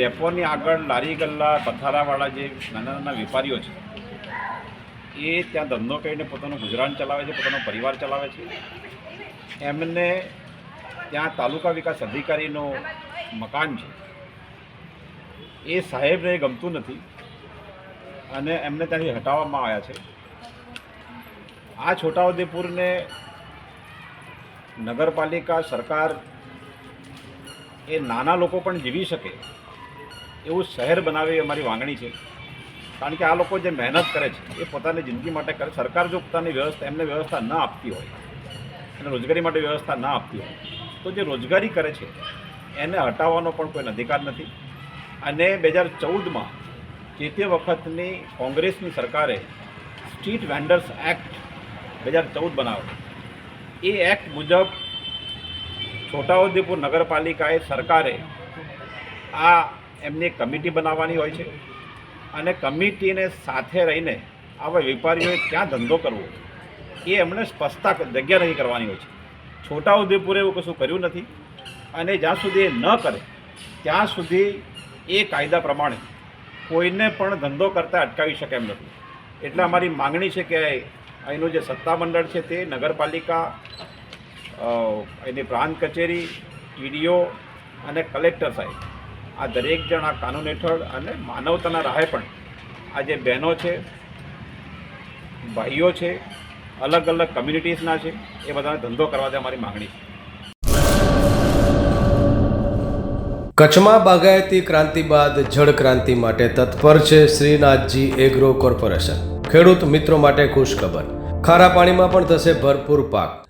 ડેપોની આગળ લારી ગલ્લા, પથારાવાળા જે નાના નાના વેપારીઓ છે, એ ત્યાં ધંધો કરીને પોતાનું ગુજરાન ચલાવે છે, પોતાનો પરિવાર ચલાવે છે. એમને ત્યાં તાલુકા વિકાસ અધિકારીનો મકાન છે. એ સાહેબને ગમતું નથી અને એમને ત્યાંથી હટાવવામાં આવ્યા છે. આ છોટાઉદેપુરને નગરપાલિકા, સરકાર એ નાના લોકો પણ જીવી શકે એવું શહેર બનાવે અમારી માંગણી છે. કારણ કે આ લોકો જે મહેનત કરે છે, એ પોતાની જિંદગી માટે કરે. સરકાર જો પોતાની વ્યવસ્થા, એમને વ્યવસ્થા ન આપતી હોય અને રોજગારી માટે વ્યવસ્થા ન આપતી હોય, તો જે રોજગારી કરે છે, એને હટાવવાનો પણ કોઈ અધિકાર નથી. અને બે હજાર ચૌદમાં જે તે વખતની કોંગ્રેસની સરકારે સ્ટ્રીટ વેન્ડર્સ એક્ટ બે હજાર ચૌદ બનાવ્યો. એ એક્ટ મુજબ છોટાઉદેપુર નગરપાલિકાએ સરકારે આ એમની કમિટી બનાવવાની હોય છે. અને કમિટીને સાથે રહીને આવા વેપારીઓએ ક્યાં ધંધો કરવો? એ એમણે સ્પષ્ટતા જગ્યા નહીં કરવાની હોય છે. છોટાઉદેપુરે એવું કશું કર્યું નથી અને જ્યાં સુધી એ ન કરે, ત્યાં સુધી એ કાયદા પ્રમાણે કોઈને પણ ધંધો કરતાં અટકાવી શકે એમ નથી. એટલે અમારી માંગણી છે કે અહીંનું જે સત્તામંડળ છે તે નગરપાલિકા એની પ્રાંત કચેરી ટીડીઓ અને કલેક્ટર સાહેબ આ દરેક જણ આ કાનૂન હેઠળ અને માનવતાના રાહે પણ આ જે બહેનો છે, ભાઈઓ છે, અલગ અલગ કમ્યુનિટીઝના છે, એ બધાને ધંધો કરવા દે અમારી માંગણી છે. કચ્છમાં બાગાયતી ક્રાંતિ બાદ જળ ક્રાંતિ માટે તત્પર છે શ્રીનાથજી એગ્રો કોર્પોરેશન. ખેડૂત મિત્રો માટે ખુશખબર. ખારા પાણીમાં પણ થશે ભરપૂર પાક.